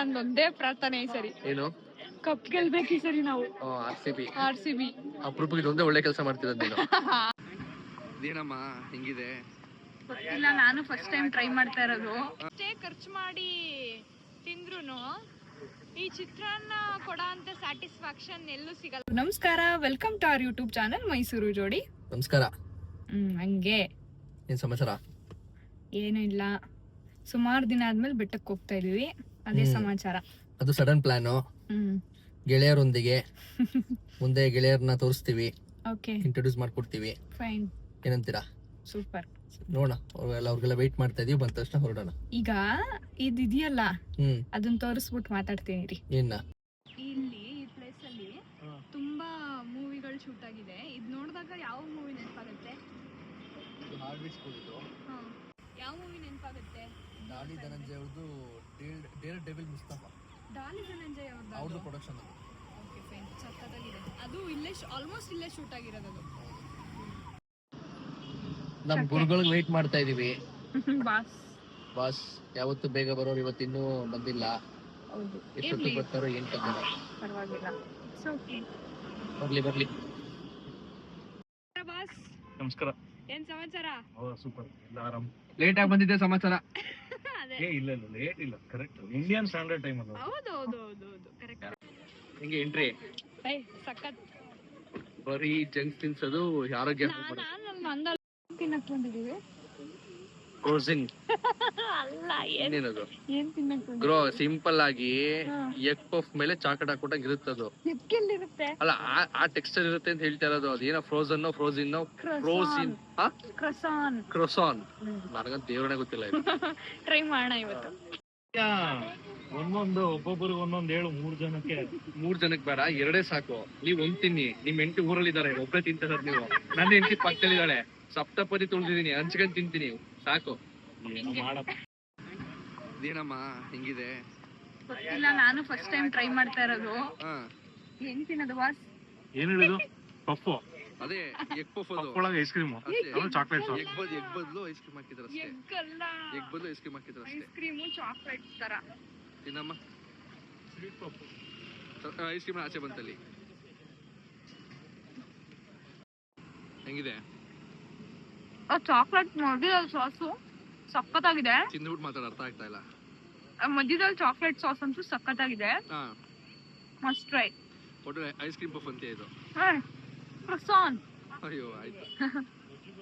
ನಂದೊಂದೇ ಪ್ರಾರ್ಥನೆ ಈ ಸರಿ. ಏನು? ಕಪ್ ಗೆಲ್ಬೇಕು ಈ ಸರಿ ನಾವು. R C B R C B ಅಪರೂಪಕ್ಕೆ ಇದೊಂದೇ ಒಳ್ಳೆ ಕೆಲಸ ಮಾಡ್ತಿರೋದು ನೀನು. ಇದೇನಮ್ಮ ಹಿಂಗಿದೆ. ಇಲ್ಲ ನಾನು ಫಸ್ಟ್ ಟೈಮ್ ಟ್ರೈ ಮಾಡ್ತಾ ಇರೋದು. ಅಷ್ಟೇ ಖರ್ಚು ಮಾಡಿ ತಿಂದ್ರು ಈ ಚಿತ್ರಾನ್ನ ಕೊಡಂತ ಸ್ಯಾಟಿಸ್ಫ್ಯಾಕ್ಷನ್ ಎಲ್ಲೂ ಸಿಗಲ್ಲ. ನಮಸ್ಕಾರ welcome to our YouTube channel Mysuru ಜೋಡಿ ನಮಸ್ಕಾರ. ಹ್ಮ್ ಹಂಗೆ. ಏನ್ ಸಮಾಚಾರ? ಏನೂ ಇಲ್ಲ. ಸುಮಾರು ದಿನ ಆದ್ಮೇಲೆ ಬೆಟ್ಟಕ್ಕೆ ಹೋಗ್ತಾ ಇದೀವಿ. ಅದೇ. ಸಮಾಚಾರ. ಅದು ಸಡನ್ ಪ್ಲಾನ್. ಹ್ಮ್. ಗೆಳೆಯರೊಂದಿಗೆ ಮುಂದೆ ಗೆಳೆಯರನ್ನ ತೋರಿಸ್ತೀವಿ. ಓಕೆ. ಇಂಟ್ರೊಡ್ಯೂಸ್ ಮಾಡ್ಕೊಡ್ತೀವಿ. ಫೈನ್ ಏನಂತೀರಾ? ಸೂಪರ್. ನೋಡೋಣ ಅವ್ರಿಗೆಲ್ಲ ಅವ್ರಿಗೆಲ್ಲ ವೆಯ್ಟ್ ಮಾಡ್ತಾ ಇದೀವಿ ಬಂದ ತಕ್ಷಣ ಹೊರಡೋಣ. ಈಗ ಇದಿದೆಯಲ್ಲ ಹ್ಮ್. ಅದನ್ನ ತೋರಿಸ್ಬಿಟ್ಟು ಮಾತಾಡ್ತೀನಿ ರೀ ಏನ? ಇಲ್ಲಿ ಈ ಪ್ಲೇಸ್ ಅಲ್ಲಿ ತುಂಬಾ ಮೂವಿಗಳು ಶೂಟ್ ಆಗಿದೆ. ಇದ್ ನೋಡಿದಾಗ ಯಾವ ಮೂವಿ ನೆನಪಾಗುತ್ತೆ? ಯಾವ ಮೂವಿ ನೆನಪಾಗುತ್ತೆ? ದಾಳಿ ಧನಂಜಯ ಅವ್ರದ್ದು ಡೇರ್ ಡೆವಿಲ್ ಮುಸ್ತಫಾ. ಡಾಲಿ ಧನಂಜಯ್ ಅವ್ರದ್ದು ಅವ್ರದ್ದು ಪ್ರೊಡಕ್ಷನ್ ಅದು. ಓಕೆ ಫೈನ್ ಸಕ್ಕತ್ತಾಗಿದೆ ಅದು ಇಲ್ಲೇ ಆಲ್ಮೋಸ್ಟ್ ಇಲ್ಲೇ ಶೂಟ್ ಆಗಿರೋದು ಅದು. ನಮ್ ಗುರುಗಳಿಗೆ ವೆಯ್ಟ್ ಮಾಡ್ತಾ ಇದೀವಿ. ಬಾಸ್. ಬಾಸ್ ಯಾವತ್ತು ಬೇಗ ಬರೋರು ಇವತ್ತು ಇನ್ನೂ ಬಂದಿಲ್ಲ. ಹೌದು. ಎಷ್ಟೊತ್ತು ಇರ್ಲಿ. ಬರ್ತಾರೋ ಏನ್ ಕಥೆ ಪರವಾಗಿಲ್ಲ. ಓಕೆ ಬರ್ಲಿ ಬರ್ಲಿ. ಬಾಸ್. ನಮಸ್ಕಾರ. ಏನ್ ಸಮಾಚಾರ? ಸೂಪರ್ ಲೇಟ್ ಆಗಿ ಬಂದಿದ್ದೆ ಸಮಾಚಾರ. ಏ ಇಲ್ಲ ಇಲ್ಲ ಲೇಟ್ ಇಲ್ಲ. ಕರೆಕ್ಟ್ ಇಂಡಿಯನ್ ಸ್ಟ್ಯಾಂಡರ್ಡ್ ಟೈಮ್ ಅದು ಹೌದು ಹೌದು ಹೌದು ಹೌದು. ಕರೆಕ್ಟ್ ಹಿಂಗೆ ಎಂಟ್ರಿ ಸಖತ್. ಬರೀ ಜಂಕ್ ತಿನ್ಸೋದು ಆರೋಗ್ಯ ನಾನು ತಿನ್ನಕ್ ಕ್ರೋಸಿಂಗ್ ಅಲ್ಲ ಏನ್ ಏನೇನದು ಏನ್ ತಿನ್ನಕ್ ಗ್ರೋ ಸಿಂಪಲ್ ಆಗಿ. ಎಗ್ ಪಫ್ ಮೇಲೆ ಚಾಕಟ್ ಹಾಕೊಟ್ಟಂಗ್ ಇರುತ್ತೆ ಅದು ಅಲ್ಲ ಆ- ಆ ಟೆಕ್ಸ್ಚರ್ ಇರುತ್ತೆ ಅಂತ ಹೇಳ್ತಾ ಇರೋದು. ಅದೇನೋ ಫ್ರೋಸನ್ ಫ್ರೋಸಿನ್ ಫ್ರೋಸಿನ್ ಕ್ರೋಸಾನ್ ಕ್ರೋಸಾನ್ ನನಗಂತ ದೇವ್ರನೇ ಗೊತ್ತಿಲ್ಲ ಇದು. ಟ್ರೈ ಮಾಡೋಣ ಇವತ್ತು. ಒಂದೊಂದು ಒಬ್ಬೊಬ್ಬರಿಗೆ ಒಂದೊಂದು ಹೇಳು ಮೂರ್ ಜನಕ್ಕೆ. ಮೂರ್ ಜನಕ್ಕೆ ಬೇಡ ಎರಡೇ ಸಾಕು. ನೀವ್ ಒಂದ್ ತಿನ್ನಿ. ನಿಮ್ ಹೆಂಡತಿ ಊರಲ್ಲಿ ಇದಾರೆ ಒಬ್ಬರೇ ತಿಂತಾರ ನೀವು. ನನ್ನ ಹೆಂಡತಿ ಪಕ್ಕದಲ್ಲಿದ್ದಾಳೆ. ಸಪ್ತಪದಿ ತುಳಿದಿದ್ದೀನಿ ಹಂಚ್ಕೊಂಡ್ ತಿಂತೀನಿ. ಸಾಕು. ಏನಮ್ಮ ಹಿಂಗಿದೆ? ಇಲ್ಲ ನಾನು ಫಸ್ಟ್ ಟೈಮ್ ಟ್ರೈ ಮಾಡ್ತಾ ಇರೋದು. ಹಾ. ಏನ್ ತಿನ್ನೋದು ಬಾಸ್ ಏನ್ ಹೇಳಿದು? ಪಪ್ಪು ಅದೇ ಎಗ್ ಪಫ್ ಅದು. ಪಪ್ಪೊಳಗೆ ಐಸ್ ಕ್ರೀಮ್ ಚಾಕ್ಲೇಟ್ ಎಗ್ ಬದ್ ಎಗ್ ಬದಲು ಐಸ್ ಕ್ರೀಮ್ ಹಾಕಿದ್ರ ಅಷ್ಟೇ. ಎಗ್ ಬದ್ಲು ಐಸ್ ಕ್ರೀಮ್ ಹಾಕಿದ್ರ ಅಷ್ಟೇ. ಐಸ್ ಕ್ರೀಮ್ ಚಾಕ್ಲೇಟ್ ತರ. ತಿನ್ನಮ್ಮ. ಸ್ವೀಟ್ ಪಪ್ಪು ಐಸ್ ಕ್ರೀಮ್ ಆಚೆ ಬಂತಲ್ಲಿ. ಹೆಂಗಿದೆ? ಚಾಕ್ಲೇಟ್ ಮಧ್ಯದಲ್ಲಿ ಸಾಸು ಸಖತ್ತಾಗಿದೆ. ತಿಂದ್ಬಿಟ್ಟು ಮಾತಾಡ ಅರ್ಥ ಆಗ್ತಾ ಇಲ್ಲ. ಆ ಮಧ್ಯದಲ್ಲಿ ಚಾಕ್ಲೇಟ್ ಸಾಸ್ ಅಂತೂ ಸಖತ್ತಾಗಿದೆ. ಮಸ್ಟ್ ಟ್ರೈ ಒಟ್ಟು ಐಸ್ ಕ್ರೀಮ್ ಪಫ್ ಅಂತ ಇದು? ಕ್ರಸಾನ್ ಅಯ್ಯೋ ಆಯ್ತು.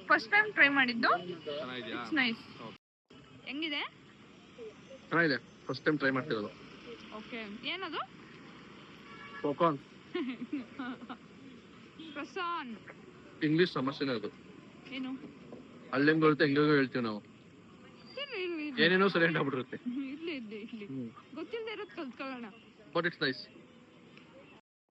ಫಸ್ಟ್ ಟೈಮ್ ಟ್ರೈ ಮಾಡಿದ್ದು. It's nice. ಹೆಂಗಿದೆ? ಚೆನ್ನಾಗಿದೆ. ಫಸ್ಟ್ ಟೈಮ್ ಟ್ರೈ ಮಾಡ್ತಿರೋದು. ಓಕೆ ಏನದು? ಪಾಪ್ಕಾರ್ನ್ ಕ್ರಸಾನ್ ಇಂಗ್ಲಿಷ್ ಸಮಸ್ಯೆನೇ ಅದು. ಏನು? ಅಲ್ಲಿ ಹೆಂಗ್ ಬರುತ್ತೆ ಹೆಂಗೋ ಹೇಳ್ತೀವಿ ನಾವು. ಏನೇನೋ ಸೈಲೆಂಟ್ ಆಗ್ಬಿಟ್ಟಿರುತ್ತೆ. ಇರ್ಲಿ ಇರ್ಲಿ ಇರ್ಲಿ. ಗೊತ್ತಿಲ್ಲದೆ ಇರೋದು ಕಲ್ತ್ಕೊಳ್ಳೋಣ. ಬಟ್ ಇಟ್ಸ್ ನೈಸ್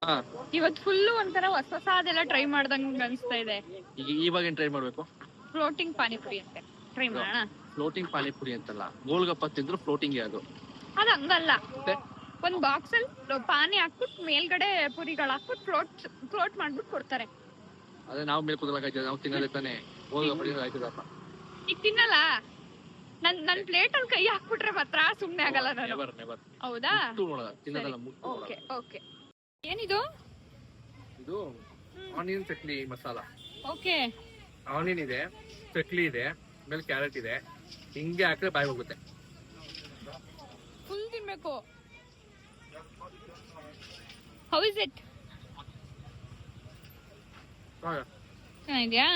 ಹಾ. ಇವತ್ತು ಫುಲ್ಲು ಒಂಥರ ಹೊಸ ಹೊಸದೆಲ್ಲ ಟ್ರೈ ಮಾಡ್ದಂಗ್ ಅನ್ಸ್ತಾ ಇದೆ. ಈಗ ಇವಾಗ ಏನ್ ಟ್ರೈ ಮಾಡ್ಬೇಕು? ಫ್ಲೋಟಿಂಗ್ ಪಾನಿಪುರಿ ಅಂತ. ಟ್ರೈ ಮಾಡೋಣ? ಫ್ಲೋಟಿಂಗ್ ಪಾನಿಪುರಿ ಅಂತಲ್ಲ. ಗೋಲ್ಗಪ್ಪ ತಿಂದ್ರು ಫ್ಲೋಟಿಂಗ್ ಅದು. ಅದು ಹಂಗಲ್ಲ? ಒಂದ್ ಬಾಕ್ಸ್ ಅಲ್ಲಿ ಪಾನಿ ಹಾಕ್ಬಿಟ್ಟು ಮೇಲ್ಗಡೆ ಪುರಿಗಳು ಹಾಕ್ಬಿಟ್ಟು ಫ್ಲೋಟ್ ಫ್ಲೋಟ್ ಮಾಡ್ಬಿಟ್ಟು ಕೊಡ್ತಾರೆ. ಅದೇ ನಾವು ಮೇಲೆ ಕುದಲಾಗೈತೆ ನಾವು ತಿನ್ನೋದೇ ತಾನೆ. ಹೋಗಿ ಆಯ್ತದಪ್ಪ ಈಗ ತಿನ್ನಲ್ಲ? ನನ್ ನನ್ ಪ್ಲೇಟ್ ಅಲ್ಲಿ ಕೈ ಹಾಕ್ಬಿಟ್ರೆ ಮಾತ್ರ ಸುಮ್ನೆ ಆಗಲ್ಲ ನಾನು. ನೆವರ್ ನೆವರ್ ಹೌದಾ? ನೋಡೋದ? ತಿನ್ನೋದಲ್ಲ ಮುಟ್ಟು ಓಕೆ ಓಕೆ. ಏನಿದು? ಇದು onion chutney masala. Okay. Onion ಇದೆ ಚಟ್ನಿ ಇದೆ ಮೇಲೆ ಕ್ಯಾರೆಟ್ ಇದೆ. ಹಿಂಗೆ ಹಾಕಿದ್ರೆ ಬಾಯಿ ಹೋಗುತ್ತೆ. ಫುಲ್ ತಿನ್ಬೇಕು. ಹೌ ಇಸ್ ಇಟ್ ಚೆನ್ನಾಗಿದ್ಯಾ?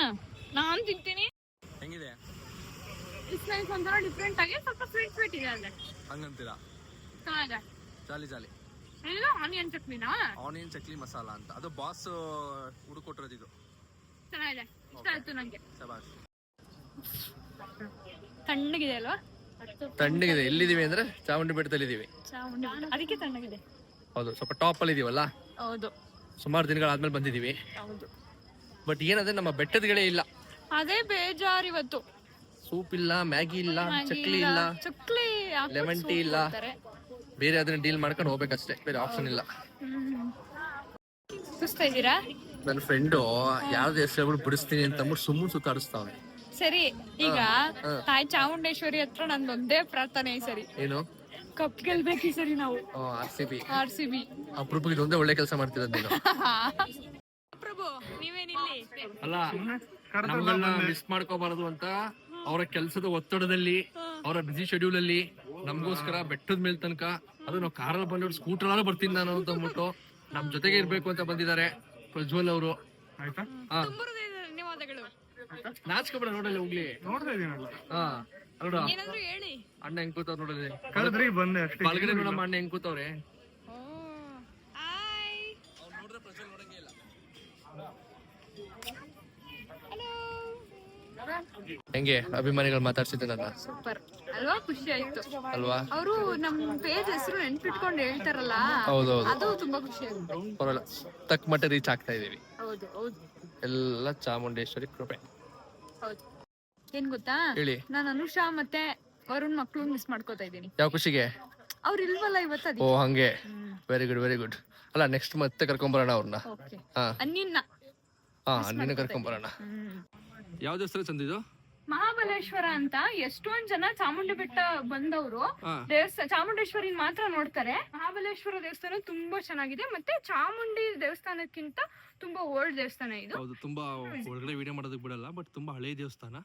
ನಾನ್ ತಿಂತೀನಿ. ಹೆಂಗಿದೆ? ಇಸ್ ನೈಸ್ ಒಂಥರ ಡಿಫ್ರೆಂಟ್ ಆಗಿ ಸ್ವಲ್ಪ ಸ್ವೀಟ್ ಸ್ವೀಟ್ ಇದೆ ಅಲ್ಲೇ. ಹಂಗಂತೀರಾ? ಚೆನ್ನಾಗಿದೆ. Jolly jolly. ಇಲ್ಲ ಆನಿಯನ್ ಚಟ್ನಿನಾ? ಆನಿಯನ್ ಚಟ್ನಿ ಮಸಾಲ ಅಂತ. ಅದು ಬಾಸ್ ಹುಡುಕೊಟ್ಟಿರೋದು ಇದು. ಚೆನ್ನಾಗಿದೆ. ಇಷ್ಟ ಆಯ್ತು ನಂಗೆ. ಸಬಾಸ್ ತಣ್ಣಗಿದೆ ಅಲ್ವಾ? ತಣ್ಣಗಿದೆ. ಎಲ್ಲಿದೀವಿ ಅಂದ್ರೆ ಚಾಮುಂಡಿ ಬೆಟ್ಟದಲ್ಲಿ ಇದೀವಿ. ಚಾಮುಂಡಿ ಬೆಟ್ಟ. ಅದಕ್ಕೆ ತಣ್ಣಗಿದೆ. ಹೌದು. ಸ್ವಲ್ಪ ಟಾಪ್ ಅಲ್ಲಿ ಇದೀವಲ್ಲ? ಹೌದು. ಸುಮಾರು ದಿನಗಳಾದ್ಮೇಲೆ ಬಂದಿದೀವಿ. ಹೌದು. ಬಟ್ ಏನಂದ್ರೆ ನಮ್ಮ ಬೆಟ್ಟದಗಳೇ ಇಲ್ಲ. ಅದೇ ಬೇಜಾರ್ ಇವತ್ತು. ಸೂಪ್ ಇಲ್ಲ ಮ್ಯಾಗಿ ಇಲ್ಲ ಚಕ್ಲಿ ಇಲ್ಲ ಚಕ್ಲಿ ಲೆಮನ್ ಟೀ ಇಲ್ಲ. ಬೇರೆ ಅದನ್ನ ಡೀಲ್ ಮಾಡ್ಕೊಂಡು ಹೋಗ್ಬೇಕಷ್ಟೇ ಬೇರೆ ಆಪ್ಷನ್ ಇಲ್ಲ. ಹ್ಮ್. ಸುಸ್ತಾ ಇದ್ದೀರಾ? ನನ್ನ ಫ್ರೆಂಡು ಯಾವ್ದು ಹೆಸರು ಹೇಳ್ಬಿಟ್ಟು ಬಿಡಿಸ್ತೀನಿ ಅಂತ ಅಂದ್ಬಿಟ್ಟು ಸುಮ್ಮನೆ ಸುತ್ತಾಡಿಸ್ತಾವೆ ಸರಿ ಈಗ. ತಾಯಿ ಚಾಮುಂಡೇಶ್ವರಿ ಹತ್ರ ಒಂದೇ ಪ್ರಾರ್ಥನೆ ಈ ಸರಿ. ಏನು? ಕಪ್ ಗೆಲ್ಬೇಕು ಈ ಸರಿ ನಾವು. R C B R C B ಅಪರೂಪಕ್ಕೆ ಇದೊಂದೇ ಒಳ್ಳೆ ಕೆಲಸ ಮಾಡ್ತಿರೋದು ನೀನು. ಪ್ರಭು ನೀವೇನಿಲ್ಲಿ? ಅಲ್ಲ ನಮ್ಮನ್ನ ಮಿಸ್ ಮಾಡ್ಕೋಬಾರದು ಅಂತ ಅವರ ಕೆಲಸದ ಒತ್ತಡದಲ್ಲಿ ಅವರ ಬಿಸಿ ಶೆಡ್ಯೂಲ್ ಅಲ್ಲಿ ನಮಗೋಸ್ಕರ ಬೆಟ್ಟದ ಮೇಲೆ ತನಕ ಅದು ನಾವು ಕಾರಲ್ಲಿ ಬಂದ್ಬಿಟ್ಟು ಸ್ಕೂಟರ್ ಬರ್ತೀನಿ ನಾನು ಅಂತ ಅಂದ್ಬಿಟ್ಟು ನಮ್ ಜೊತೆಗೆ ಇರ್ಬೇಕು ಅಂತ ಬಂದಿದ್ದಾರೆ ಪ್ರಜ್ವಲ್ ಅವರು. ಧನ್ಯವಾದಗಳು. ನಾಚ್ಕೊಬೇಡ ನೋಡಲ್ಲಿ ಹೋಗ್ಲಿ. ಹಾ ನೋಡ ಅಣ್ಣ ಹೆಂಗ್ ಕೂತವ್ರು ನೋಡಲಿ ಕಳೆದ್ರಿ ಬಂದೆ ಅಷ್ಟೇ. ಬಲಗಡೆ ನೋಡಮ್ಮ ಅಣ್ಣ ಹೆಂಗ್ ಕೂತವ್ರೆ ಹೆಂಗೆ ಅಭಿಮಾನಿಗಳು ಮಾತಾಡ್ಸಿದ್ದೆ ನನ್ನ? ಸೂಪರ್. ಅಲ್ವಾ? ಖುಷಿ ಆಯ್ತು. ಅಲ್ವಾ? ಅವರು ನಮ್ ಪೇಜ್ ಹೆಸರು ನೆನ್ಪಿಟ್ಕೊಂಡು ಹೇಳ್ತಾರಲ್ಲ ಹೌದೌದು. ಅದು ತುಂಬಾ ಖುಷಿ ಆಯ್ತು ಪರವಾಗಿಲ್ಲ ತಕ್ಕ ಮಟ್ಟ ರೀಚ್ ಆಗ್ತಾ ಇದೀವಿ. ಹೌದು ಹೌದು. ಎಲ್ಲ ಚಾಮುಂಡೇಶ್ವರಿ ಕೃಪೆ. ಹೌದು. ಏನ್ ಗೊತ್ತಾ? ಹೇಳಿ. ನಾನು ಅನುಷಾ ಮತ್ತೆ ವರುಣ್ ಮಕ್ಳು ಮಿಸ್ ಮಾಡ್ಕೋತಾ ಇದ್ದೀನಿ. ಯಾವ ಖುಷಿಗೆ? ಅವ್ರು ಇಲ್ವಲ್ಲ ಇವತ್ತು ಓ ಅದಕ್ಕೆ ಹಂಗೆ ವೆರಿ ಗುಡ್ ವೆರಿ ಗುಡ್ ಅಲ್ಲ ನೆಕ್ಸ್ಟ್ ಮತ್ತೆ ಕರ್ಕೊಂಬರೋಣ ಅವ್ರನ್ನ. ಓಕೆ ಹಾ. ಅನ್ನಿನ್ನ. ಹಾ ಅನ್ನಿನ ಕರ್ಕೊಂಬರೋಣ. ಹ್ಮ್. ಯಾವ ದೇವಸ್ಥಾನ ಚಂದಿದು? ಮಹಾಬಲೇಶ್ವರ ಅಂತ ಎಷ್ಟೊಂದ್ ಜನ ಚಾಮುಂಡಿ ಬೆಟ್ಟ ಬಂದವರು. ದೇವಸ್ಥಾನ ಚಾಮುಂಡೇಶ್ವರಿ ಮಾತ್ರ ನೋಡ್ತಾರೆ. ಮಹಾಬಲೇಶ್ವರ ದೇವಸ್ಥಾನ ತುಂಬಾ ಚೆನ್ನಾಗಿದೆ. ಮತ್ತೆ ಚಾಮುಂಡಿ ದೇವಸ್ಥಾನಕ್ಕಿಂತ ತುಂಬಾ ಓಲ್ಡ್ ದೇವಸ್ಥಾನ ಇದು. ಹೌದು ತುಂಬಾ ಒಳಗಡೆ ವಿಡಿಯೋ ಮಾಡೋದಕ್ಕೆ ಬಿಡಲ್ಲ ಬಟ್ ತುಂಬಾ ಹಳೆಯ ದೇವಸ್ಥಾನ.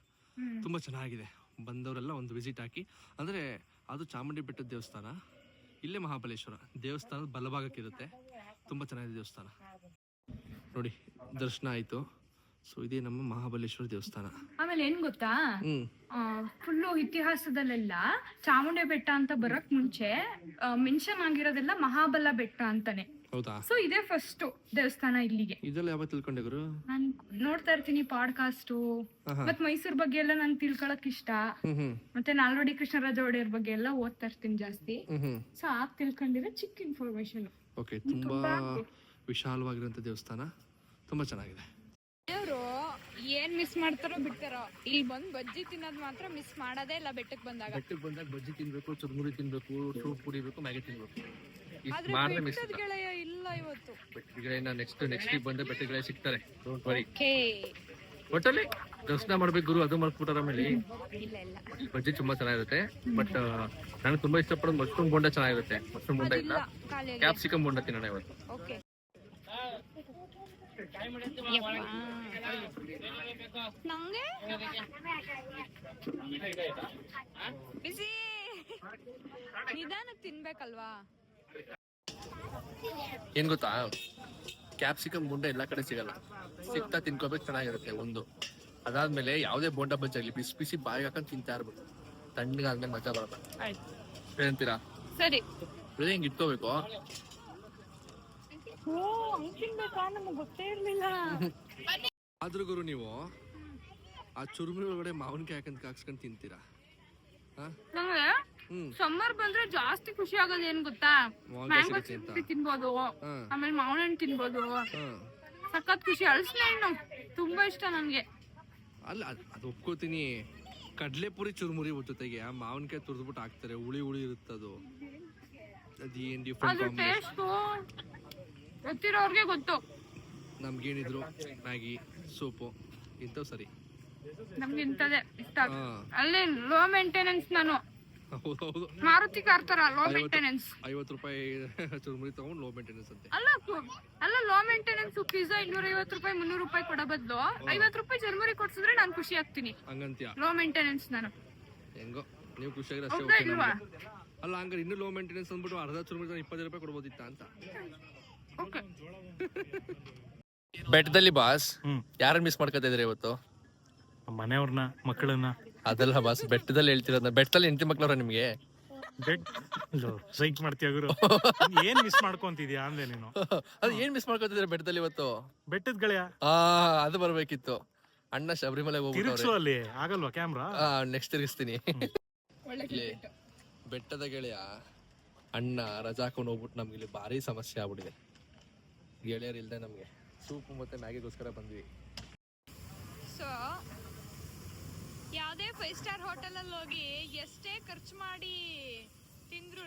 ತುಂಬಾ ಚೆನ್ನಾಗಿದೆ. ಬಂದವರೆಲ್ಲ ಒಂದು ವಿಸಿಟ್ ಹಾಕಿ. ಅಂದ್ರೆ ಅದು ಚಾಮುಂಡಿ ಬೆಟ್ಟದ ದೇವಸ್ಥಾನ. ಇಲ್ಲೇ ಮಹಾಬಲೇಶ್ವರ. ದೇವಸ್ಥಾನದ ಬಲಭಾಗಕ್ಕಿರುತ್ತೆ. ತುಂಬಾ ಚೆನ್ನಾಗಿದೆ ದೇವಸ್ಥಾನ. ನೋಡಿ ದರ್ಶನ ಆಯ್ತು. ಸೊ ಇದೇ ನಮ್ಮ ಮಹಾಬಲೇಶ್ವರ ದೇವಸ್ಥಾನ. ಆಮೇಲೆ ಏನ್ ಗೊತ್ತಾ? ಹ್ಮ್. ಫುಲ್ಲು ಇತಿಹಾಸದಲ್ಲೆಲ್ಲ ಚಾಮುಂಡಿ ಬೆಟ್ಟ ಅಂತ ಬರಕ್ ಮುಂಚೆ ಮೆನ್ಷನ್ ಆಗಿರೋದೆಲ್ಲ ಮಹಾಬಲ ಬೆಟ್ಟ ಅಂತಾನೆ. ಹೌದಾ? ಸೊ ಇದೇ ಫಸ್ಟ್ ದೇವಸ್ಥಾನ ಇಲ್ಲಿಗೆ. ಇದೆಲ್ಲ ಯಾವಾಗ ತಿಳ್ಕೊಂಡೆ ಗುರು? ನಾನ್ ನೋಡ್ತಾ ಇರ್ತೀನಿ ಪಾಡ್ಕಾಸ್ಟ್. ಮತ್ ಮೈಸೂರ್ ಬಗ್ಗೆ ಎಲ್ಲ ನನ್ ತಿಳ್ಕೊಳಕ್ ಇಷ್ಟ. ಮತ್ತೆ ನಾಲ್ವಡಿ ಕೃಷ್ಣರಾಜ ಒಡೆಯರ್ ಬಗ್ಗೆ ಎಲ್ಲ ಓದ್ತಾ ಇರ್ತೀನಿ ಜಾಸ್ತಿ. ಸೊ ಆಗ ತಿಳ್ಕೊಂಡಿರೋ ಚಿಕ್ಕ ಇನ್ಫಾರ್ಮೇಶನ್ ಓಕೆ ತುಂಬಾ ವಿಶಾಲವಾಗಿರುವಂತ ದೇವಸ್ಥಾನ. ತುಂಬಾ ಚೆನ್ನಾಗಿದೆ. ದೇವ್ರು ಏನ್ ಮಿಸ್ ಮಾಡ್ತಾರೋ ಬಿಡ್ತಾರೋ. ಇಲ್ಲಿ ಬಂದ್ ಬಜ್ಜಿ ತಿನ್ನೋದ್ ಮಾತ್ರ ಮಿಸ್ ಮಾಡೋದೇ ಇಲ್ಲ ಬೆಟ್ಟಕ್ ಬಂದಾಗ. ಬೆಟ್ಟಕ್ಕೆ ಬಂದಾಗ ಬಜ್ಜಿ ತಿನ್ಬೇಕು ಚುರ್ಮುರಿ ತಿನ್ಬೇಕು ಸೂಪ್ ಕುಡಿಬೇಕು ಮ್ಯಾಗಿ ತಿನ್ಬೇಕು. ಆದ್ರೆ ಗೆಳೆಯ ಇಲ್ಲ ಇವತ್ತು. ಬೆಟ್ಟಗಳನ್ನ ನೆಕ್ಸ್ಟ್ ನೆಕ್ಸ್ಟ್ ಬಂದ ಬೆಟ್ಟಗಳೇ ಸಿಗ್ತಾರೆ. ಡೋಂಟ್ ವರಿ ಓಕೆ ಒಟ್ಟಲ್ಲಿ ದರ್ಶನ ಮಾಡ್ಬೇಕು ಗುರು ಅದು ಮಾಡ್ಬಿಟ್ಟಾರ ಆಮೇಲೆ. ಇಲ್ಲ ಇಲ್ಲ ಬಜ್ಜಿ ತುಂಬಾ ಚೆನ್ನಾಗಿರುತ್ತೆ. ಬಟ್ ನನಗೆ ತುಂಬಾ ಇಷ್ಟಪಡೋದು ಮಶ್ರೂಮ್ ಬೋಂಡ ಚೆನ್ನಾಗಿರುತ್ತೆ. ಮಶ್ರೂಮ್ ಬೋಂಡ ಇಲ್ಲ. ಕ್ಯಾಪ್ಸಿಕಮ್ ಬೋಂಡ ತಿನ್ನೋಣ ಇವತ್ತು. ಓಕೆ ನಂಗೆ? ಬಿಸಿ. ನಿಧಾನಕ್ಕೆ ತಿನ್ಬೇಕಲ್ವಾ? ಏನ್ ಗೊತ್ತಾ? ಕ್ಯಾಪ್ಸಿಕಮ್ ಬೋಂಡ ಎಲ್ಲಾ ಕಡೆ ಸಿಗಲ್ಲ. ಸಿಕ್ತಾ ತಿನ್ಕೋಬೇಕು ಚೆನ್ನಾಗಿರುತ್ತೆ ಒಂದು. ಅದಾದ್ಮೇಲೆ ಯಾವುದೇ ಬೋಂಡ ಬಜ್ಜಿ ಆಗ್ಲಿ ಬಿಸಿ ಬಿಸಿ ಬಾಯಿಗೆ ಹಾಕೊಂಡು ತಿಂತಾ ಇರ್ಬೇಕು. ತಣ್ಣಗಾದ್ಮೇಲೆ ಮಜಾ ಬರಲ್ಲ. ಆಯ್ತು. ಏನಂತೀರಾ? ಸರಿ. ಹಿಂಗ್ ಇಟ್ಕೋಬೇಕು. ಓ ನಮಗೆ ಗೊತ್ತೇ ಇರ್ಲಿಲ್ಲ. ಆದ್ರೂ ಗುರು ನೀವು ಆ ಚುರುಮುರಿ ಒಳಗಡೆ ಮಾವಿನಕಾಯಿ ಹಾಕಂತ ಕಾಕ್ಸ್ಕೊಂಡ್ ತಿಂತೀರಾ? ಹ್ಮ್. ಸಮ್ಮರ್ ಬಂದ್ರೆ ಜಾಸ್ತಿ ಖುಷಿ ಆಗೋದು ಏನ್ ಗೊತ್ತಾ? ಮಾವಿನಕಾಯಿ ಮ್ಯಾಂಗೋ ಸಿಗುತ್ತೆ ಅಂತ. ತಿನ್ಬೋದು. ಆಮೇಲೆ ಮಾವಿನ ಹಣ್ಣು ತಿನ್ಬೋದು. ಹಾ. ಸಖತ್ ಖುಷಿ. ಹಲಸಿನ ಹಣ್ಣು ತುಂಬಾ ಇಷ್ಟ ನನ್ಗೆ. ಅಲ್ಲ ಅದ್- ಅದು ಒಪ್ಕೋತೀನಿ. ಕಡ್ಲೆಪುರಿ ಚುರುಮುರಿ ಜೊತೆಗೆ ಆ ಮಾವಿನಕಾಯಿ ತುರಿದ್ಬಿಟ್ಟು ಹಾಕ್ತಾರೆ. ಹುಳಿ ಹುಳಿ ಇರುತ್ತೆ ಅದು ಅದೇನ್ ಡಿಫ್ರೆಂಟ್ ಟೇಸ್ಟ್ ಗೊತ್ತಿರೋರ್ಗೆ ಗೊತ್ತು. ನಮ್ಗೇನಿದ್ರು ಮ್ಯಾಗಿ ಸೂಪು ಇಂಥವು ಸರಿ. ನಮ್ಗೆ ಇಂಥದೇ ಇಷ್ಟ. ಹಾ. ಅಲ್ಲಿ ಲೋ ಮೇಂಟೆನೆನ್ಸ್ ನಾನು. ಹೌದು ಹೌದು ಮಾರುತಿ ಕಾರ್ ತರ ಲೋ. ಮೇಂಟೆನೆನ್ಸ್ ಐವತ್ತು ರೂಪಾಯಿ ಚುರುಮುರಿ ತಗೊಂಡು ಲೋ ಮೇಂಟೆನೆನ್ಸ್ ಅಂತ. ಅಲ್ಲ ಕು- ಅಲ್ಲ ಲೋ ಮೇಂಟೆನೆನ್ಸ್ ಪಿಜ್ಜಾ ಇನ್ನೂರ ಐವತ್ತು ರೂಪಾಯಿ ಮುನ್ನೂರು ರೂಪಾಯಿ ಕೊಡೋ ಬದಲು. ಐವತ್ತು ರೂಪಾಯಿ ಚುರುಮುರಿ ಕೊಡ್ಸಿದ್ರೆ ನಾನು ಖುಷಿ ಆಗ್ತೀನಿ. ಹಂಗಂತ್ಯ? ಲೋ ಮೇಂಟೆನೆನ್ಸ್ ನಾನು. ಹೆಂಗೋ ನೀವು ಖುಷಿ ಆಗಿರೋ ಹೌದಾ ಓಕೆ ಇಲ್ವಾ? ನಮ್ಗೆ. ಅಲ್ಲ ಹಂಗಾರೆ ಇನ್ನೂ ಲೋ ಮೇಂಟೆನೆನ್ಸ್ ಅಂದ್ಬಿಟ್ಟು ಅರ್ಧ ಚುರುಮುರಿ ಇಪ್ಪತ್ತೈದು ರೂಪಾಯಿ ಕೊಡ್ಬೋದಿತ್ತ ಅಂತ? ಬೆಟ್ಟದಲ್ಲಿ ಬಾಸ್ ಹ್ಮ್. ಯಾರನ್ನ ಮಿಸ್ ಮಾಡ್ಕೊತಾ ಇದ್ರಿ ಇವತ್ತು? ಮನೆಯವ್ರನ್ನ ಮಕ್ಕಳನ್ನ. ಅದಲ್ಲ ಬಾಸ್ ಬೆಟ್ಟದಲ್ಲಿ ಹೇಳ್ತಿರೋದ ಬೆಟ್ಟದಲ್ಲಿ ಹೆಂಡತಿ ಮಕ್ಳವ್ರ ನಿಮ್ಗೆ? ಬೆಡ್ ಸೈಕ್ ಮಾಡ್ತೀಯ ಗುರು? ಏನ್ ಮಿಸ್ ಮಾಡ್ಕೊಂತಿದ್ಯಾ ಅಂದೆ ನೀನು. ಅದು ಏನ್ ಮಿಸ್ ಮಾಡ್ಕೊತಿದ್ರೆ ಬೆಟ್ಟದಲ್ಲಿ ಇವತ್ತು? ಬೆಟ್ಟದ ಗೆಳೆಯ. ಆ ಅದು ಬರ್ಬೇಕಿತ್ತು. ಅಣ್ಣ ಶಬರಿಮಲೆ ತಿರುಗ್ಸು ಹೋಗ್ಬಿಟ್ಟವ್ರೆ ಅಲ್ಲಿ. ಆಗಲ್ವಾ ಕ್ಯಾಮ್ರಾ ನೆಕ್ಸ್ಟ್ ತಿರುಗಿಸ್ತೀನಿ. ಒಳ್ಳೆ ಇಲ್ಲಿ ಬೆಟ್ಟದ ಗೆಳೆಯ ಅಣ್ಣ ರಜಾ ಹಾಕೊಂಡು ಹೋಗ್ಬಿಟ್ಟು ನಮ್ಗೆ ಇಲ್ಲಿ ಭಾರಿ ಸಮಸ್ಯೆ ಆಗ್ಬಿಟ್ಟಿದೆ. ಗೆಳೆಯರಿಲ್ದೆ ನಮ್ಗೆ. ಸೂಪ್ ಮತ್ತೆ ಮ್ಯಾಗಿಗೋಸ್ಕರ ಬಂದ್ವಿ. ಸೊ ಯಾವುದೇ ಫೈವ್ ಸ್ಟಾರ್ ಹೋಟೆಲ್ ಅಲ್ಲಿ ಹೋಗಿ ಎಷ್ಟೇ ಖರ್ಚು ಮಾಡಿ ತಿಂದ್ರು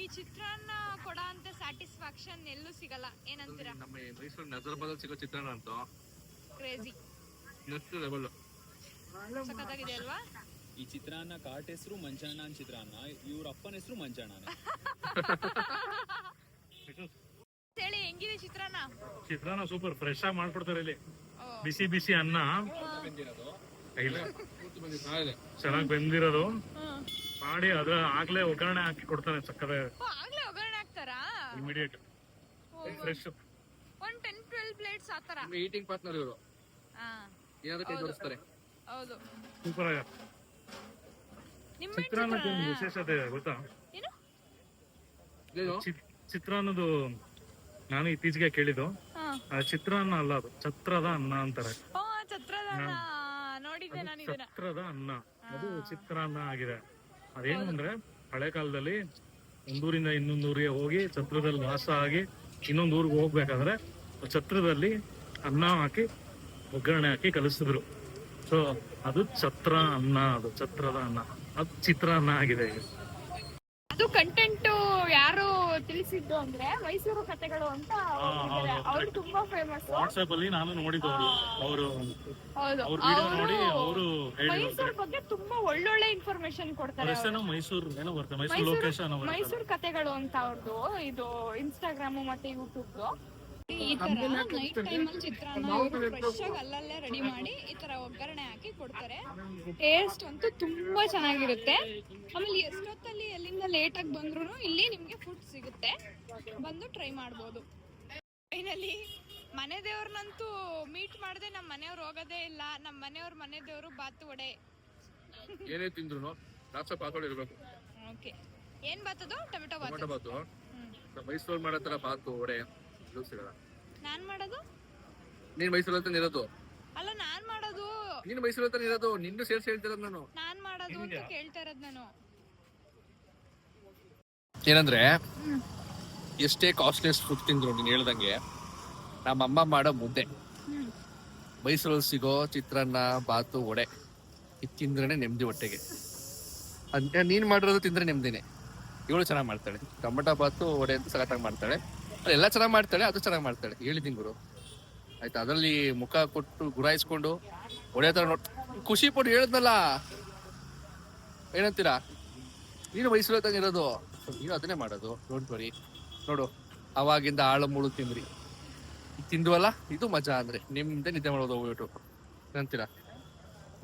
ಈ ಚಿತ್ರಾನ್ನ ಕೊಡಂತ ಅಂತ ಸ್ಯಾಟಿಸ್ಫ್ಯಾಕ್ಷನ್ ಎಲ್ಲೂ ಸಿಗಲ್ಲ. ಏನಂತೀರಾ? ನಮ್ಮ ಮೈಸೂರು ನಜರ್ಬಾದಲ್ಲಿ ಸಿಗೋ ಚಿತ್ರಾನ್ನ ಅಂತೂ ಕ್ರೇಜಿ ನೆಕ್ಸ್ಟ್ ಲೆವೆಲ್ ಸಖತ್ತಾಗಿದೆ ಅಲ್ವಾ? ಈ ಚಿತ್ರಾನ್ನ ಕಾಟ್ ಹೆಸರು ಮಂಚಣ್ಣ ಅಂತ ಚಿತ್ರಾನ್ನ ಇವ್ರ ಅಪ್ಪನ ಹೆಸರು ಹೇಳಿ ಹೆಂಗಿದೆ ಚಿತ್ರಾನ್ನ? ಚಿತ್ರಾನ್ನ ಸೂಪರ್ ಫ್ರೆಶ್ ಆಗಿ ಮಾಡ್ಕೊಡ್ತಾರೆ ಇಲ್ಲಿ. ಬಿಸಿ ಬಿಸಿ ಅನ್ನ. ಚೆನ್ನಾಗ್ ಬೆಂದಿರೋದು. ಮಾಡಿ ಅದ್ರ ಆಗ್ಲೇ ಒಗ್ಗರಣೆ ಹಾಕಿ ಕೊಡ್ತಾರೆ ಸಕ್ಕರೆ. ಆಗ್ಲೇ ಒಗ್ಗರಣೆ ಹಾಕ್ತಾರಾ? Immediate fresh one ten twelve plates ಆತರ ಮೀಟಿಂಗ್ ಈಟಿಂಗ್ ಪಾರ್ಟ್ನರ್ ಇವರು. ಏನಾದ್ರು ಕೈ ತೋರಿಸ್ತಾರೆ ಹೌದು. ಸೂಪರ್ ಆಗ. ಒಂದು ವಿಶೇಷತೆ ಗೊತ್ತಾ? ಏನು? ಏನು? ಚಿ- ಚಿತ್ರಾನ್ನದು ನಾನು ಇತ್ತೀಚೆಗೆ ಕೇಳಿದ್ದು ಆ ಚಿತ್ರಾನ್ನ ಅಲ್ಲ ಅದು ಛತ್ರದ ಅನ್ನ ಅಂತಾರೆ. ಓ ಛತ್ರದಾನ ನೋಡಿದ್ದೆ ನಾನು ಇದನ್ನ ಛತ್ರದ ಅನ್ನ. ಅದು ಚಿತ್ರಾನ್ನ ಆಗಿದೆ. ಅದೇನು ಅಂದ್ರೆ ಹಳೆ ಕಾಲದಲ್ಲಿ ಒಂದೂರಿಂದ ಇನ್ನೊಂದು ಊರಿಗೆ ಹೋಗಿ ಛತ್ರದಲ್ಲಿ ವಾಸ ಆಗಿ ಇನ್ನೊಂದು ಊರಿಗೆ ಹೋಗ್ಬೇಕಾದ್ರೆ ಛತ್ರದಲ್ಲಿ ಅನ್ನ ಹಾಕಿ ಒಗ್ಗರಣೆ ಹಾಕಿ ಕಲಿಸಿದ್ರು. ಸೊ ಅದು ಛತ್ರ ಅನ್ನ ಅದು ಛತ್ರದ ಅನ್ನ. ಅದು ಚಿತ್ರಾನ್ನ ಆಗಿದೆ ಈಗ. ಅದು ಕಂಟೆಂಟ್ ಯಾರು ತಿಳಿಸಿದ್ದು ಅಂದ್ರೆ ಮೈಸೂರು ಕಥೆಗಳು ಅಂತ ಹೌದು, ಅವ್ರು ತುಂಬಾ ಫೇಮಸ್ ವಾಟ್ಸ್ಆಪ್ ಅಲ್ಲಿ ನಾನು ನೋಡಿದ್ದು ಅವರು. ಹೌದು. ಅವ್ರ ವಿಡಿಯೋ ನೋಡಿ ಅವರು ಹೇಳಿದ್ರು ಮೈಸೂರ್ ಬಗ್ಗೆ ತುಂಬಾ ಒಳ್ಳೊಳ್ಳೆ ಇನ್ಫಾರ್ಮೇಶನ್ ಕೊಡ್ತಾರೆ ಅವ್ರು. ಹೆಸರು ಮೈಸೂರು ಏನೋ ಬರ್ತದೆ ಮೈಸೂರು ಲೊಕೇಶನ್ ಮೈಸೂರು ಕತೆಗಳು ಅಂತ ಅವ್ರದ್ದು ಇದು ಇನ್ಸ್ಟಾಗ್ರಾಮ್ ಮತ್ತೆ ಯೂಟ್ಯೂಬ್ ಈ ತರ ನೈಟ್ ಟೈಮ್ ಅಲ್ಲಿ ಚಿತ್ರಾನ್ನ ಫ್ರೆಶ್ ಆಗಿ ಅಲ್ಲಲ್ಲೇ ರೆಡಿ ಮಾಡಿ ಈ ತರ ಒಗ್ಗರಣೆ ಹಾಕಿ ಕೊಡ್ತಾರೆ. ಟೇಸ್ಟ್ ಅಂತೂ ತುಂಬಾ ಚೆನ್ನಾಗಿರುತ್ತೆ. ಆಮೇಲೆ ಎಷ್ಟೊತ್ತಲ್ಲಿ ಎಲ್ಲಿಂದ ಲೇಟ್ ಆಗಿ ಬಂದ್ರು ಇಲ್ಲಿ ನಿಮ್ಗೆ ಫುಡ್ ಸಿಗುತ್ತೆ. ಬಂದು ಟ್ರೈ ಮಾಡ್ಬೋದು. ಫೈನಲಿ ಮನೆ ದೇವ್ರನ್ನಂತೂ ಮೀಟ್ ಮಾಡದೆ ನಮ್ಮ ಮನೆಯವ್ರು ಹೋಗೋದೇ ಇಲ್ಲ. ನಮ್ಮ ಮನೆಯವ್ರ ಮನೆ ದೇವ್ರು ಬಾತು ವಡೆ. ಏನೇ ತಿಂದ್ರು ಇರ್ಬೇಕು. ಓಕೆ ಏನ್ ಬಾತದು? ಟೊಮೆಟೊ ಟೊಮೆಟೊ ಬಾತು. ಮೈಸೂರು ಮಾಡೋ ತರ ಬಾತು ವಡೆ. ಸಿಗಲ್ಲ. ನಾನ್ ಮಾಡೋದು? ನೀನ್ ಮೈಸೂರ್ ಹತ್ರ ಇರೋದು ಅಲ್ಲ ನಾನ್ ಮಾಡೋದು. ನೀನ್ ಮೈಸೂರ್ ಹತ್ರ ಇರೋದು ನಿಂದು ಸೇರ್ಸಿ ಹೇಳ್ತಿರೋದು ನಾನು. ನಾನ್ ಮಾಡೋದು ಅಂತ ಕೇಳ್ತಾ ಇರೋದ್ ನಾನು. ಏನಂದ್ರೆ ಎಷ್ಟೇ ಕಾಸ್ಟ್ಲಿ ಫುಡ್ ತಿಂದ್ರು ನೀನು ಹೇಳ್ದಂಗೆ ನಮ್ಮ ಅಮ್ಮ ಮಾಡೋ ಮುದ್ದೆ. ಮೈಸೂರಲ್ಲಿ ಸಿಗೋ ಚಿತ್ರಾನ್ನ ಬಾತು ವಡೆ ಇದು ತಿಂದ್ರೆ ನೆಮ್ಮದಿ ಹೊಟ್ಟೆಗೆ. ಅಂತ ನೀನ್ ಮಾಡಿರೋದು ತಿಂದ್ರೆ ನೆಮ್ಮದಿನೇ. ಇವಳು ಚೆನ್ನಾಗಿ ಮಾಡ್ತಾಳೆ. ಟೊಮೆಟೊ ಬಾತು ವಡೆ ಅಂತ ಸಖತ್ತಾಗಿ ಮಾಡ್ತಾಳೆ. ಎಲ್ಲ ಚೆನ್ನಾಗಿ ಮಾಡ್ತಾಳೆ ಅದು ಚೆನ್ನಾಗಿ ಮಾಡ್ತಾಳೆ. ಹೇಳಿದ್ದೀನಿ ಗುರು. ಆಯ್ತಾ? ಅದರಲ್ಲಿ ಮುಖ ಕೊಟ್ಟು ಗುರಾಯಿಸ್ಕೊಂಡು ಒಳ್ಳೆ ತರ ನೋಡ್ ಖುಷಿ ಪಟ್ಟು ಹೇಳಿದ್ನಲ್ಲ. ಏನಂತೀರಾ? ನೀನು ಮೈಸೂರು ಇರೋದು. ನೀನು ಅದನ್ನೇ ಮಾಡೋದು. ಡೋಂಟ್ ವರಿ ನೋಡು ಅವಾಗಿಂದ ಆಳು ಮುಳು ತಿಂದ್ರಿ. ತಿಂದ್ವಲ್ಲ? ಇದು ಮಜಾ ಅಂದ್ರೆ. ನಿಮ್ಮಿಂದ ನಿದ್ದೆ ಮಾಡೋದು ಹೋಗ್ಬಿಟ್ಟು. ಏನಂತೀರಾ?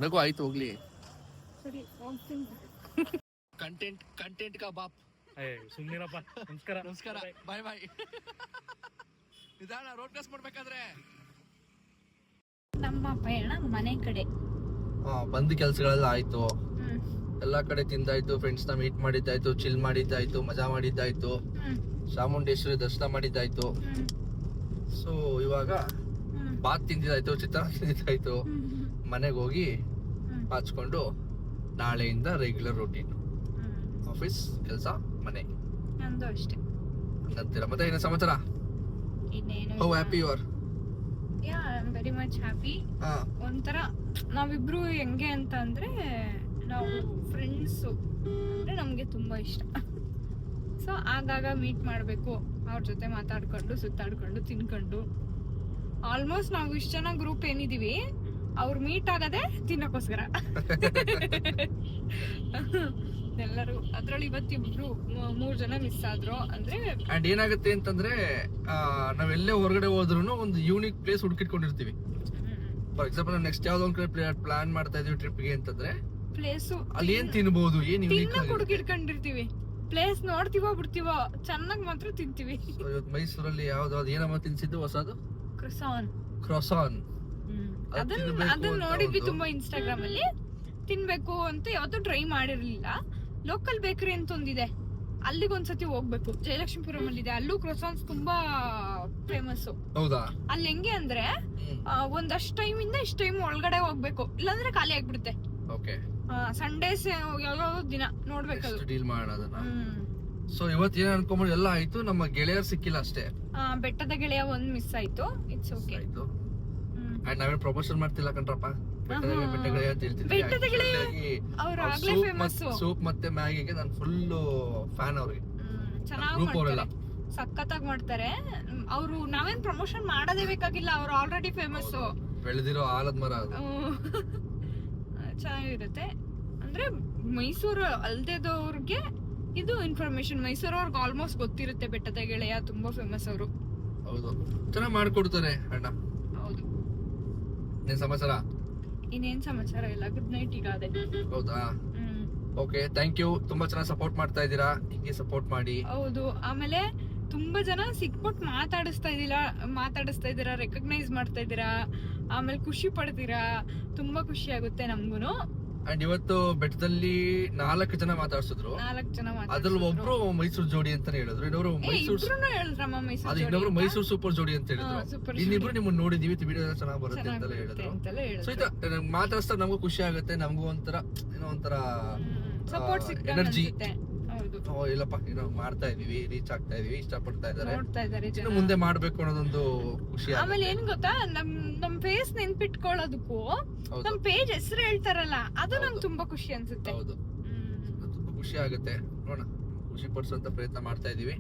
ನಗು ಆಯ್ತು ಹೋಗ್ಲಿ. ಕಂಟೆಂಟ್ ಕಂಟೆಂಟ್ ಕಾ ಬಾಪ್ ಸುಮ್ಮನಿರಪ್ಪ ನಮಸ್ಕಾರ. ನಮಸ್ಕಾರ. ಬಾಯ್ ಬಾಯ್ ನಿಧಾನ ರೋಡ್ ಕ್ರಾಸ್ ಮಾಡ್ಬೇಕಾದ್ರೆ. ನಮ್ಮ ಪಯಣ ಮನೆ ಕಡೆ. ಬಂದ ಕೆಲ್ಸಗಳೆಲ್ಲ ಆಯ್ತು. ಎಲ್ಲಾ ಕಡೆ ತಿಂದಾಯ್ತು ಫ್ರೆಂಡ್ಸ್ನ ಮೀಟ್ ಮಾಡಿದ್ದಾಯ್ತು ಚಿಲ್ ಮಾಡಿದ್ದಾಯ್ತು ಮಜಾ ಮಾಡಿದ್ದಾಯ್ತು. ಚಾಮುಂಡೇಶ್ವರಿ ದರ್ಶನ ಮಾಡಿದ್ದಾಯ್ತು. ಸೊ ಇವಾಗ ಬಾತ್ ತಿಂದಿದ್ದಾಯ್ತು ಚಿತ್ರಾನ್ನ ತಿಂದಿದ್ದಾಯ್ತು. ಮನೆಗೆ ಹೋಗಿ ಬಾಚ್ಕೊಂಡು ಹಚ್ಕೊಂಡು ನಾಳೆಯಿಂದ ರೆಗ್ಯುಲರ್ ರೂಟೀನ್ ಆಫೀಸ್ ಕೆಲಸ. ಮನೆ. ನಂದು ಅಷ್ಟೇ ಅಂತೀರ ಮತ್ತೆ ಏನು ಸಮಾಚಾರ? ಇನ್ನೇನು how happy you are yeah I am very much happy ಒಂಥರ ನಾವಿಬ್ರು ಹೆಂಗೆ ಅಂತ ಅಂದ್ರೆ ನಾವು ಫ್ರೆಂಡ್ಸು ಅಂದ್ರೆ ನಮಗೆ ತುಂಬಾ ಇಷ್ಟ. ಸೊ ಆಗಾಗ ಮೀಟ್ ಮಾಡಬೇಕು. ಅವ್ರ ಜೊತೆ ಮಾತಾಡ್ಕೊಂಡು ಸುತ್ತಾಡ್ಕೊಂಡು ತಿನ್ಕೊಂಡು. ಆಲ್ಮೋಸ್ಟ್ ನಾವು ಇಷ್ಟು ಜನ ಗ್ರೂಪ್ ಏನಿದೀವಿ ಅವ್ರು ಮೀಟ್ ಆಗದೆ ತಿನ್ನಕ್ಕೋಸ್ಕರ. ಎಲ್ಲರೂ ಅದ್ರಲ್ಲಿ ಇವತ್ತಿಬ್ರು ಮೂರ್ ಜನ ಮಿಸ್ ಆದ್ರು. ಅಂದ್ರೆ ಅಂಡ್ ಏನಾಗುತ್ತೆ ಅಂತಂದ್ರೆ ನಾವೆಲ್ಲೇ ಹೊರಗಡೆ ಹೋದ್ರು ಒಂದು ಯೂನಿಕ್ ಪ್ಲೇಸ್ ಹುಡುಕಿಟ್ಕೊಂಡಿರ್ತೀವಿ. ಫಾರ್ ಎಕ್ಸಾಂಪಲ್ ನೆಕ್ಸ್ಟ್ ಯಾವ್ದೋ ಒಂದ್ ಕಡೆ ಪ್ಲಾನ್ ಮಾಡ್ತಾ ಇದೀವಿ ಟ್ರಿಪ್ಗೆ ಅಂತಂದ್ರೆ ಪ್ಲೇಸ್ ಅಲ್ಲಿ ಏನ್ ತಿನ್ಬಹುದು ಏನ್ ಯೂನಿಕ್ ತಿನ್ನ ಹುಡುಕಿಡ್ಕೊಂಡಿರ್ತೀವಿ ಪ್ಲೇಸ್ ನೋಡ್ತೀವೋ ಬಿಡ್ತೀವೋ ಚೆನ್ನಾಗ್ ಮಾತ್ರ ತಿಂತೀವಿ. ಇವತ್ತು ಮೈಸೂರಲ್ಲಿ ಯಾವ್ದು ಅದು ಏನಮ್ಮ ತಿನ್ಸಿದ್ದು ಹೊಸದು? ಕ್ರಸಾನ್ ಕ್ರೊಸಾನ್ ಅದ್ ಅದನ್ನ ಅದನ್ನ ನೋಡಿದ್ವಿ ತುಂಬಾ ಇನ್ಸ್ಟಾಗ್ರಾಮ್ ಅಲ್ಲಿ. ತಿನ್ಬೇಕು ಅಂತ ಯಾವತ್ತೂ ಟ್ರೈ ಮಾಡಿರ್ಲಿಲ್ಲ. ಲೋಕಲ್ ಬೇಕರಿ ಅಂತ ಒಂದಿದೆ ಅಲ್ಲಿಗೆ ಒಂದ್ಸತಿ ಹೋಗ್ಬೇಕು. ಜಯಲಕ್ಷ್ಮೀಪುರಂ ಅಲ್ಲಿ ಇದೆ. ಅಲ್ಲೂ ಕ್ರೊಸಾನ್ಸ್ ತುಂಬಾ ಫೇಮಸ್ ಹೌದಾ? ಅಲ್ಲಿ ಹೆಂಗೆ ಅಂದ್ರೆ ಒಂದಷ್ಟು ಟೈಮ್ ಇಂದ ಇಷ್ಟ ಟೈಮ್ ಒಳಗಡೆ ಹೋಗ್ಬೇಕು. ಇಲ್ಲಾಂದ್ರೆ ಖಾಲಿ ಆಗ್ಬಿಡುತ್ತೆ. ಓಕೆ. ಸಂಡೇಸ್ ಯಾವ್ಯಾವ ದಿನ ನೋಡ್ಬೇಕು ಡೀಲ್ ಮಾಡೋಣ ಅದನ್ನ. ಸೊ ಇವತ್ತು ಏನ್ ಅನ್ಕೊಂಬೋದು ಎಲ್ಲ ಆಯ್ತು. ನಮ್ಮ ಗೆಳೆಯರ್ ಸಿಕ್ಕಿಲ್ಲ ಅಷ್ಟೇ. ಬೆಟ್ಟದ ಗೆಳೆಯ ಒಂದ್ ಮಿಸ್ ಆಯ್ತು. ಇಟ್ಸ್ ಓಕೆ ಆಯ್ತು. ಅಂಡ್ ನಾವೇನ್ ಪ್ರಮೋಷನ್ ಮಾಡ್ತಿಲ್ಲ ಕಣ್ರಪ್ಪ? ಸೂಪ್ ಮತ್ತೆ ಮ್ಯಾಗಿಗೆ ನಾನು ಫುಲ್ ಫ್ಯಾನ್ ಅವ್ರಿಗೆ. ಅವರೆಲ್ಲ. ಸಖತ್ತಾಗಿ ಮಾಡ್ತಾರೆ. ಅವರು ನಾವೇನ್ ಪ್ರಮೋಷನ್ ಮಾಡೋದೇ ಬೇಕಾಗಿಲ್ಲ ಅವ್ರು ಆಲ್ರೆಡಿ ಫೇಮಸ್ ಬೆಳೆದಿರೋ ಆಲದ ಮರ ಚೆನ್ನಾಗಿರುತ್ತೆ. ಅಂದ್ರೆ ಮೈಸೂರು ಅಲ್ದೇದವ್ರಿಗೆ ಇದು ಇನ್ಫಾರ್ಮೇಶನ್ ಮೈಸೂರವ್ರಿಗೆ ಆಲ್ಮೋಸ್ಟ್ ಗೊತ್ತಿರುತ್ತೆ ಬೆಟ್ಟದ ಗೆಳೆಯ ತುಂಬಾ ಫೇಮಸ್ ಅವರು. ಹೌದು. ಚೆನ್ನಾಗಿ ಮಾಡ್ಕೊಡ್ತಾರೆ ಅಣ್ಣ. ಹೌದು. ಏನ್ ಸಮಾಚಾರ? ಇನ್ನೇನ್ ಸಮಾಚಾರ ಇಲ್ಲ. ಗುಡ್ ನೈಟ್ ಈಗ ಅದೇ. ಹೌದಾ? ಹ್ಮ್. ಓಕೆ ಥ್ಯಾಂಕ್ ಯು ತುಂಬಾ ಚೆನ್ನಾಗಿ ಸಪೋರ್ಟ್ ಮಾಡ್ತಾ ಇದ್ದೀರಾ? ಹಿಂಗೆ ಸಪೋರ್ಟ್ ಮಾಡಿ. ಹೌದು. ಆಮೇಲೆ ತುಂಬಾ ಜನ ಸಿಕ್ಬಿಟ್ಟು ಮಾತಾಡಿಸ್ತಾ ಇದ್ದೀರಾ ಮಾತಾಡಿಸ್ತಾ ಇದ್ದೀರಾ ರೆಕಗ್ನೈಸ್ ಮಾಡ್ತಾ ಇದ್ದೀರಾ ಆಮೇಲೆ ಖುಷಿ ಪಡ್ತೀರಾ ತುಂಬಾ ಖುಷಿ ಆಗುತ್ತೆ ನಮ್ಗೂನು. ಅಂಡ್ ಇವತ್ತು ಬೆಟ್ಟದಲ್ಲಿ ನಾಲ್ಕು ಜನ ಮಾತಾಡ್ಸಿದ್ರು. ನಾಲ್ಕ್ ಜನ ಅದ್ರಲ್ಲಿ. ಒಬ್ರು ಮೈಸೂರು ಜೋಡಿ ಅಂತ ಹೇಳಿದ್ರು ಇನ್ನೊಬ್ರು ಮೈಸೂರು ಹೇಳಿದ್ರಮ್ಮ ಅದು ಇನ್ನೊಬ್ರು. ಮೈಸೂರು ಸೂಪರ್ ಜೋಡಿ ಅಂತ ಹೇಳಿದ್ರು. ಇನ್ನಿಬ್ರು ನಿಮ್ ನಿಮ್ಮನ್ನ ನೋಡಿದೀವಿ ವಿಡಿಯೋ ಚೆನ್ನಾಗಿ ಬರುತ್ತೆ ಅಂತ ಹೇಳಿದ್ರು. ಸೊ ಇದು ಮಾತಾಡ್ಸ್ತಾ ನಮಗೂ ಖುಷಿ ಆಗುತ್ತೆ ನಮಗೂ ಒಂಥರ ಏನೋ ಒಂಥರ ಸಪೋರ್ಟ್ ಹೌದು. ಇಲ್ಲಪ್ಪ ಏನೋ ಮಾಡ್ತಾ ಇದೀವಿ ರೀಚ್ ಆಗ್ತಾ ಇದೀವಿ ಇಷ್ಟಪಡ್ತಾ ಇದಾರೆ ನೋಡ್ತಾ ಇದಾರೆ ಜನ. ಮುಂದೆ ಮಾಡ್ಬೇಕು ಅನ್ನೋದೊಂದು ಖುಷಿ ಆಮೇಲೆ ಏನ್ ಗೊತ್ತಾ? ನಮ್ ನಮ್ ಫೇಸ್ ನೆನ್ಪಿಟ್ಕೊಳ್ಳೋದಕ್ಕೂ ಹೌದು. ನಮ್ ಪೇಜ್ ಹೆಸರು ಹೇಳ್ತಾರಲ್ಲ ಅದು ನಂಗೆ ತುಂಬಾ ಖುಷಿ ಅನ್ಸುತ್ತೆ. ಹೌದು. ತುಂಬಾ ಖುಷಿ ಆಗುತ್ತೆ. ನೋಡೋಣ. ಖುಷಿ ಪಡಿಸುವಂತ ಪ್ರಯತ್ನ ಮಾಡ್ತಾ ಇದೀವಿ.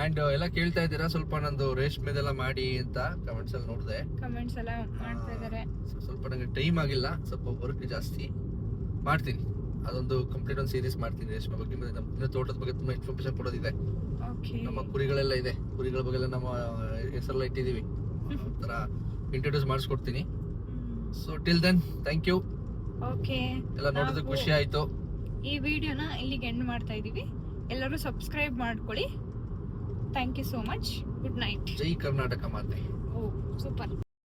ಅಂಡ್ ಎಲ್ಲ ಕೇಳ್ತಾ ಇದ್ದೀರಾ? ಸ್ವಲ್ಪ ನಂದು ರೇಷ್ಮೆದೆಲ್ಲ ಮಾಡಿ ಅಂತ ಕಮೆಂಟ್ಸ್ ಅಲ್ಲಿ ನೋಡಿದೆ. ಕಮೆಂಟ್ಸ್ ಎಲ್ಲ ಮಾಡ್ತಾ ಇದಾರೆ ಸ್ವಲ್ಪ ನಂಗೆ ಟೈಮ್ ಆಗಿಲ್ಲ. ಸ್ವಲ್ಪ ವರ್ಕ್ ಜಾಸ್ತಿ. ಮಾಡ್ತೀನಿ. ಅದೊಂದು ಕಂಪ್ಲೀಟ್ ಒಂದು ಸೀರೀಸ್ ಮಾಡ್ತೀನಿ ರೇಷ್ಮೆ ಬಗ್ಗೆ. ಮತ್ತೆ ನಮ್ಮ ತೋಟದ ಬಗ್ಗೆ ತುಂಬಾ ಇನ್ಫಾರ್ಮೇಶನ್ ಕೊಡೋದಿದೆ. ನಮ್ಮ ಕುರಿಗಳೆಲ್ಲ ಇದೆ. ಕುರಿಗಳ ಬಗ್ಗೆ ನಮ್ಮ ಹೆಸರೆಲ್ಲ ಇಟ್ಟಿದ್ದೀವಿ. ಒಂಥರ introduce ಮಾಡಿಸ್ಕೊಡ್ತೀನಿ. So till then thank you okay ಎಲ್ಲ ನೋಡೋದಕ್ಕೆ ಖುಷಿ ಆಯ್ತು. ಈ ವಿಡಿಯೋನ ಇಲ್ಲಿಗೆ ಎಂಡ್ ಮಾಡ್ತಾ ಇದ್ದೀವಿ. ಎಲ್ಲರೂ ಸಬ್ಸ್ಕ್ರೈಬ್ ಮಾಡ್ಕೊಳ್ಳಿ. Thank you so much good night ಜೈ ಕರ್ನಾಟಕ ಮಾತೆ. ಓ ಸೂಪರ್